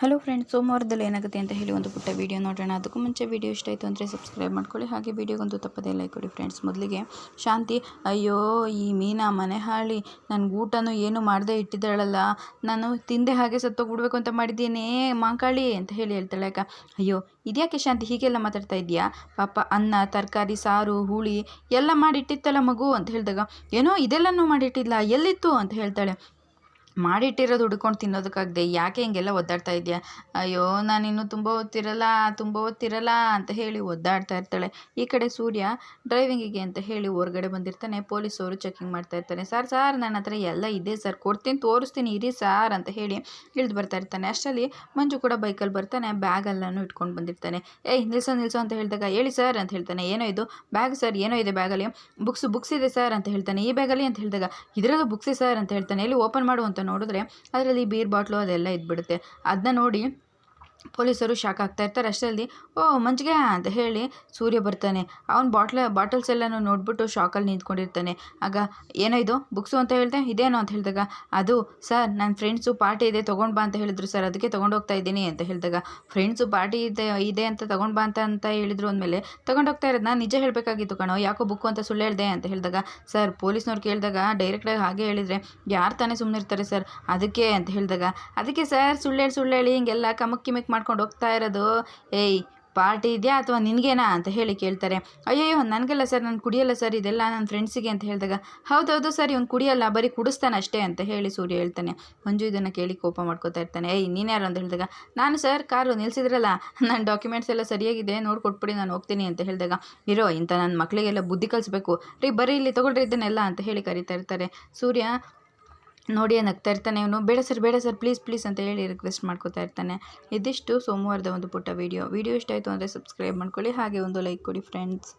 Hello friends ಸೋಮವಾರದಲ್ಲಿ ಏನಾಗುತ್ತೆ ಅಂತ ಹೇಳಿ ಒಂದು ಪುಟ್ಟ ವೀಡಿಯೋ ನೋಡೋಣ. ಅದಕ್ಕೂ ಮುಂಚೆ ವೀಡಿಯೋ ಇಷ್ಟ ಆಯಿತು ಅಂದರೆ ಸಬ್ಸ್ಕ್ರೈಬ್ ಮಾಡ್ಕೊಳ್ಳಿ. ಹಾಗೆ ವೀಡಿಯೋಗೊಂದು ತಪ್ಪದೇ ಲೈಕ್ ಕೊಡಿ ಫ್ರೆಂಡ್ಸ್ ಮೊದಲಿಗೆ ಶಾಂತಿ, ಅಯ್ಯೋ ಈ ಮೀನಾ ಮನೆ ಹಾಳಿ ನನಗೆ ಊಟನೂ ಏನು ಮಾಡದೆ ಇಟ್ಟಿದ್ದಾಳಲ್ಲ, ನಾನು ತಿಂದೆ ಹಾಗೆ ಸತ್ತೋಗ್ಬಿಡ್ಬೇಕು ಅಂತ ಮಾಡಿದ್ದೀನಿ ಮಾಂಕಾಳಿ ಅಂತ ಹೇಳಿ ಹೇಳ್ತಾಳೆ ಯಾಕೆ ಅಯ್ಯೋ, ಇದ್ಯಾಕೆ ಶಾಂತಿ, ಹೀಗೆಲ್ಲ ಮಾತಾಡ್ತಾ ಇದೆಯಾ ಪಾಪ ಅನ್ನ, ತರಕಾರಿ, ಸಾರು, ಹುಳಿ ಎಲ್ಲ ಮಾಡಿಟ್ಟಿತ್ತಲ್ಲ ಮಗು ಅಂತ ಹೇಳಿದಾಗ, ಏನೋ ಇದೆಲ್ಲನೂ ಮಾಡಿಟ್ಟಿಲ್ಲ ಎಲ್ಲಿತ್ತು? ಅಂತ ಹೇಳ್ತಾಳೆ. ಮಾಡಿಟ್ಟಿರೋದು ಹುಡ್ಕೊಂಡು ತಿನ್ನೋದಕ್ಕಾಗದೆ, ಯಾಕೆ ಹಿಂಗೆಲ್ಲ ಒದ್ದಾಡ್ತಾ ಇದೆಯಾ? ಅಯ್ಯೋ ನಾನಿನ್ನು ತುಂಬ ಹೊತ್ತಿರಲ್ಲ ತುಂಬ ಹೊತ್ತಿರಲ್ಲ ಅಂತ ಹೇಳಿ ಒದ್ದಾಡ್ತಾ ಇರ್ತಾಳೆ. ಈ ಕಡೆ ಸೂರ್ಯ ಡ್ರೈವಿಂಗಿಗೆ ಅಂತ ಹೇಳಿ ಹೊರಗಡೆ ಬಂದಿರ್ತಾನೆ. ಪೊಲೀಸವರು ಚೆಕಿಂಗ್ ಮಾಡ್ತಾ ಇರ್ತಾನೆ ಸರ್ ಸರ್ ನನ್ನ ಹತ್ರ ಎಲ್ಲ ಇದೆ ಸರ್, ಕೊಡ್ತೀನಿ, ತೋರಿಸ್ತೀನಿ, ಇರಿ ಸಾರ್ ಅಂತ ಹೇಳಿ ಇಳಿದು ಬರ್ತಾ ಇರ್ತಾನೆ. ಅಷ್ಟರಲ್ಲಿ ಮಂಜು ಕೂಡ ಬೈಕಲ್ಲಿ ಬರ್ತಾನೆ ಬ್ಯಾಗಲ್ಲೂ ಇಟ್ಕೊಂಡು ಬಂದಿರ್ತಾನೆ. ಏಯ್, ನಿಲ್ಸೋ ನಿಲ್ಸೋ ಅಂತ ಹೇಳಿದಾಗ, ಹೇಳಿ ಸರ್ ಅಂತ ಹೇಳ್ತಾನೆ. ಏನೋ ಇದು? ಬ್ಯಾಗ್ ಸರ್, ಏನೋ ಇದೆ ಬ್ಯಾಗಲ್ಲಿ? ಬುಕ್ಸ್ ಬುಕ್ಸ್ ಇದೆ ಸರ್ ಅಂತ ಹೇಳ್ತಾನೆ. ಈ ಬ್ಯಾಗಲ್ಲಿ? ಅಂತ ಹೇಳಿದಾಗ, ಇದರಲ್ಲೂ ಬುಕ್ಸ್ ಸರ್ ಅಂತ ಹೇಳ್ತಾನೆ. ಎಲ್ಲಿ ಓಪನ್ ಮಾಡು ಅಂತ ನೋಡಿದ್ರೆ ಅದರಲ್ಲಿ ಬೀರ್ ಬಾಟ್ಲು ಅದೆಲ್ಲ ಇದ್ಬಿಡುತ್ತೆ. ಅದನ್ನ ನೋಡಿ ಪೊಲೀಸರು ಶಾಕ್ ಆಗ್ತಾ ಇರ್ತಾರೆ. ಅಷ್ಟರಲ್ಲಿ ಓ, ಮಂಜಿಗೆ ಅಂತ ಹೇಳಿ ಸೂರ್ಯ ಬರ್ತಾನೆ. ಅವ್ನ ಬಾಟ್ಲ ಬಾಟಲ್ಸ್ ಎಲ್ಲನೂ ನೋಡ್ಬಿಟ್ಟು ಶಾಕಲ್ಲಿ ನಿಂತ್ಕೊಂಡಿರ್ತಾನೆ. ಆಗ, ಏನೋ ಇದು? ಬುಕ್ಸು ಅಂತ ಹೇಳಿದೆ? ಇದೇನೋ ಅಂತ ಹೇಳಿದಾಗ, ಅದು, ಸರ್ ನನ್ನ ಫ್ರೆಂಡ್ಸು ಪಾರ್ಟಿ ಇದೆ, ತೊಗೊಂಡು ಬಾ ಅಂತ ಹೇಳಿದ್ರು, ಸರ್, ಅದಕ್ಕೆ ತೊಗೊಂಡು ಹೋಗ್ತಾ ಇದ್ದೀನಿ ಅಂತ ಹೇಳಿದಾಗ ಫ್ರೆಂಡ್ಸು ಪಾರ್ಟಿ ಇದೆ ಇದೆ ಅಂತ ತೊಗೊಂಡು ಬಾ ಅಂತ ಅಂತ ಹೇಳಿದ್ರು ಅಂದಮೇಲೆ, ತೊಗೊಂಡು ಹೋಗ್ತಾ ಇರೋದು ನಾನು ನಿಜ ಹೇಳಬೇಕಾಗಿತ್ತು ಕಣೋ, ಯಾಕೋ ಬುಕ್ಕು ಅಂತ ಸುಳ್ಳು ಹೇಳಿದೆ ಅಂತ ಹೇಳಿದಾಗ, ಸರ್, ಪೊಲೀಸ್ನವ್ರು ಕೇಳಿದಾಗ ಡೈರೆಕ್ಟಾಗಿ ಹಾಗೆ ಹೇಳಿದರೆ, ಯಾರು ತಾನೇ ಸುಮ್ಮನೆ ಇರ್ತಾರೆ ಸರ್, ಅದಕ್ಕೆ? ಅಂತ ಹೇಳಿದಾಗ, ಅದಕ್ಕೆ, ಸರ್, ಸುಳ್ಳು ಹೇಳಿ ಸುಳ್ಳು ಹೇಳಿ, ಹಿಂಗೆಲ್ಲ ಕಮಕ್ ಮಾಡ್ಕೊಂಡು ಹೋಗ್ತಾ ಇರೋದು. ಏಯ್, ಪಾರ್ಟಿ ಇದೆಯಾ ಅಥವಾ ನಿನಗೇನಾ ಅಂತ ಹೇಳಿ ಕೇಳ್ತಾರೆ. ಅಯ್ಯಯ್ಯೋ, ನನಗೆಲ್ಲ ಸರ್, ನಾನು ಕುಡಿಯಲ್ಲ ಸರ್, ಇದೆಲ್ಲ ನನ್ನ ಫ್ರೆಂಡ್ಸಿಗೆ ಅಂತ ಹೇಳಿದಾಗ, ಹೌದೌದು ಸರ್, ಇವ್ನು ಕುಡಿಯಲ್ಲ, ಬರೀ ಕುಡಿಸ್ತಾನೆ ಅಷ್ಟೇ ಅಂತ ಹೇಳಿ ಸೂರ್ಯ ಹೇಳ್ತಾನೆ. ಮಂಜು ಇದನ್ನು ಕೇಳಿ ಕೋಪ ಮಾಡ್ಕೋತಾ ಇರ್ತಾನೆ. ಏಯ್ ನೀನ್ಯಾರು ಅಂತ ಹೇಳಿದಾಗ, ನಾನು ಸರ್, ಕಾರು ನಿಲ್ಸಿದ್ರಲ್ಲ ನನ್ನ ಡಾಕ್ಯುಮೆಂಟ್ಸ್ ಎಲ್ಲ ಸರಿಯಾಗಿದೆ, ನೋಡಿ ಕೊಟ್ಬಿಡಿ, ನಾನು ಹೋಗ್ತೀನಿ ಅಂತ ಹೇಳಿದಾಗ, ಇರೋ ಇಂಥ ನನ್ನ ಮಕ್ಕಳಿಗೆಲ್ಲ ಬುದ್ಧಿ ಕಲಿಸ್ಬೇಕು. ರೀ, ಬರೀ ಇಲ್ಲಿ ತೊಗೊಳ್ರಿ ಇದನ್ನೆಲ್ಲ ಅಂತ ಹೇಳಿ ಕರಿತಾ ಇರ್ತಾರೆ. ಸೂರ್ಯ ನೋಡಿ ನಗ್ತಾ ಇರ್ತಾನೆ ಇವನು, ಬೇಡ ಸರ್ ಬೇಡ ಸರ್ ಪ್ಲೀಸ್ ಪ್ಲೀಸ್ ಅಂತ ಹೇಳಿ ರಿಕ್ವೆಸ್ಟ್ ಮಾಡ್ಕೋತಾ ಇರ್ತಾನೆ. ಇದಿಷ್ಟು ಸೋಮವಾರದ ಒಂದು ಪುಟ್ಟ ವೀಡಿಯೋ ವೀಡಿಯೋ ಇಷ್ಟ ಆಯಿತು ಅಂದರೆ ಸಬ್ಸ್ಕ್ರೈಬ್ ಮಾಡ್ಕೊಳ್ಳಿ, ಹಾಗೆ ಒಂದು ಲೈಕ್ ಕೊಡಿ ಫ್ರೆಂಡ್ಸ್